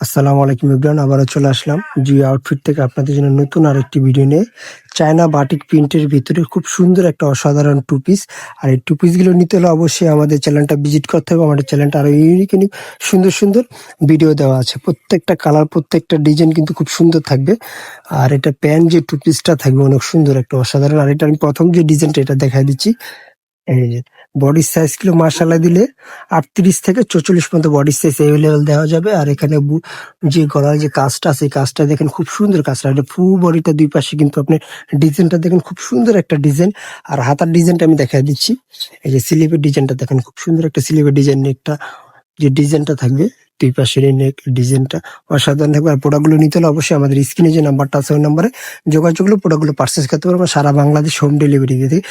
আসসালামু আলাইকুম ইব্রান আবারও চলে আসলাম জি আউটফিট থেকে আপনাদের জন্য নতুন আরেকটি ভিডিও নিয়ে। চায়না বাটিক প্রিন্টের ভিতরে খুব সুন্দর একটা অসাধারণ টু পিস আর এই টু পিসগুলো নিতে হলে অবশ্যই আমাদের চ্যানেলটা ভিজিট করতে হবে, আমাদের চ্যানেলটা আরও ইউনিক ইউনিক সুন্দর সুন্দর ভিডিও দেওয়া আছে। প্রত্যেকটা কালার প্রত্যেকটা ডিজাইন কিন্তু খুব সুন্দর থাকবে। আর এটা প্যান্ট যে টু পিসটা থাকবে, অনেক সুন্দর একটা অসাধারণ। আর এটা আমি প্রথম যে ডিজাইনটা এটা দেখাই দিচ্ছি। এই যে বডির সাইজগুলো মার্শাল্লাহ দিলে আটত্রিশ থেকে চৌচল্লিশ পর্যন্ত বডি সাইজ এভেলেবেল দেওয়া যাবে। আর এখানে যে গলার যে কাজটা এই কাজটা দেখেন খুব সুন্দর কাজটা ফুল বডিটা দুই পাশে কিন্তু আপনি ডিজাইনটা দেখেন খুব সুন্দর একটা ডিজাইন আর হাতার ডিজাইনটা আমি দেখাই দিচ্ছি। এই যে স্লিপের ডিজাইনটা দেখেন খুব সুন্দর একটা স্লিপের ডিজাইন একটা যে ডিজাইনটা থাকবে। দুই পাশের ডিজাইনটা অসাধারণ। থাকবে আর প্রোডাক্টগুলো নিতে হলে অবশ্যই আমাদের স্ক্রিনে যে নাম্বারটা আছে ওই নাম্বারে যোগাযোগ করলে প্রোডাক্টগুলো পার্সেস করতে পারব। সারা বাংলাদেশ হোম ডেলিভারি দিয়ে দিই।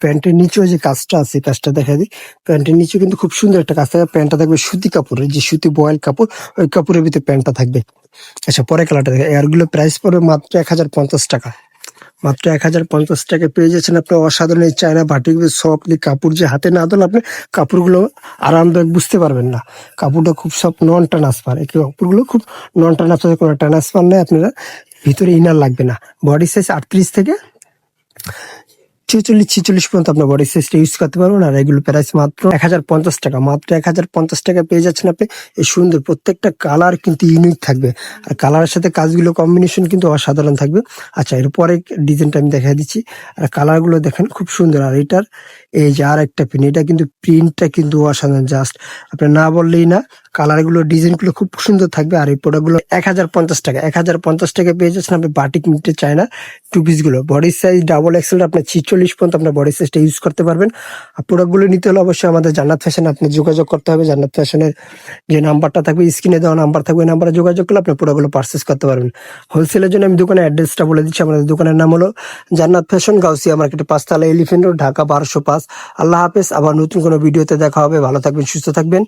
প্যান্টের নিচেও যে কাজটা আছে কাজটা দেখা দিই। প্যান্টের নিচেও কিন্তু খুব সুন্দর একটা কাজ থাকে। প্যান্টটা থাকবে সুতি কাপড়ের যে সুতি বয়েল কাপড়, ওই কাপড়ের ভিতরে প্যান্টটা থাকবে। আচ্ছা পরে কালারটা দেখে। এয়ারগুলো প্রাইস পড়বে মাত্র এক হাজার পঞ্চাশ টাকা। মাত্র এক হাজার পঞ্চাশ টাকা পেয়ে যাচ্ছেন আপনি অসাধারণ এই চায়না সব সফটলি কাপড় যে হাতে না ধরলে আপনি কাপড়গুলো আরামদায়ক বুঝতে পারবেন না। কাপড়টা খুব সব নন ট্রান্সফার এই কাপড়গুলো খুব নন ট্রান্সফার কোনো ট্রান্সফার নেই আপনারা ভিতরে ইনার লাগবে না। বডি সাইজ আটত্রিশ থেকে ছেচল্লিশ ছেচল্লিশ পর্যন্ত আপনার বডি সাইজটা ইউজ করতে পারবেন। আর এগুলো প্রাইস মাত্র এক হাজার পঞ্চাশ টাকা। মাত্র এক হাজার পঞ্চাশ টাকা পেয়ে যাচ্ছেন আপনি। এই সুন্দর প্রত্যেকটা কালার কিন্তু ইউনিক থাকবে। আর কালারের সাথে কাজগুলো কম্বিনেশন কিন্তু অসাধারণ থাকবে। আচ্ছা এরপরে ডিজাইনটা আমি দেখাই দিচ্ছি। আর কালারগুলো দেখেন, খুব সুন্দর। আর এটার এই যে আর একটা পিন এটা কিন্তু প্রিন্টটা কিন্তু অসাধারণ। জাস্ট আপনি না বললেই না কালারগুলো, ডিজাইনগুলো খুব সুন্দর থাকবে। আর এই প্রোডাক্টগুলো এক হাজার পঞ্চাশ টাকা। এক হাজার পঞ্চাশ টাকা পেয়ে যাচ্ছেন আপনি বাটিক নিতে চায় না টু পিসগুলো বডি সাইজ ডাবল এক্সেল আপনার ছিচল্লিশ পর্যন্ত আপনার বডি সাইজটা ইউজ করতে পারবেন। আর প্রোডাক্টগুলো নিতে হলে অবশ্যই আমাদের জান্নাত ফ্যাশন আপনি যোগাযোগ করতে হবে। জান্নাত ফ্যাশনের যে নাম্বারটা থাকবে স্ক্রিনে দেওয়া নাম্বার থাকবে, ওই নাম্বারে যোগাযোগ করলে আপনি প্রোডাক্টগুলো পারচেস করতে পারবেন। হোলসেলের জন্য আমি দোকানের অ্যাড্রেসটা বলে দিচ্ছি। আমাদের দোকানের নাম হলো জান্নাত ফ্যাশন গাউসিয়া মার্কেটে পাঁচতলা এলিফেন্ট রোড ঢাকা বারোশো পাঁচ। আল্লাহ হাফেজ। আবার নতুন কোনো ভিডিওতে দেখা হবে। ভালো থাকবেন, সুস্থ থাকবেন।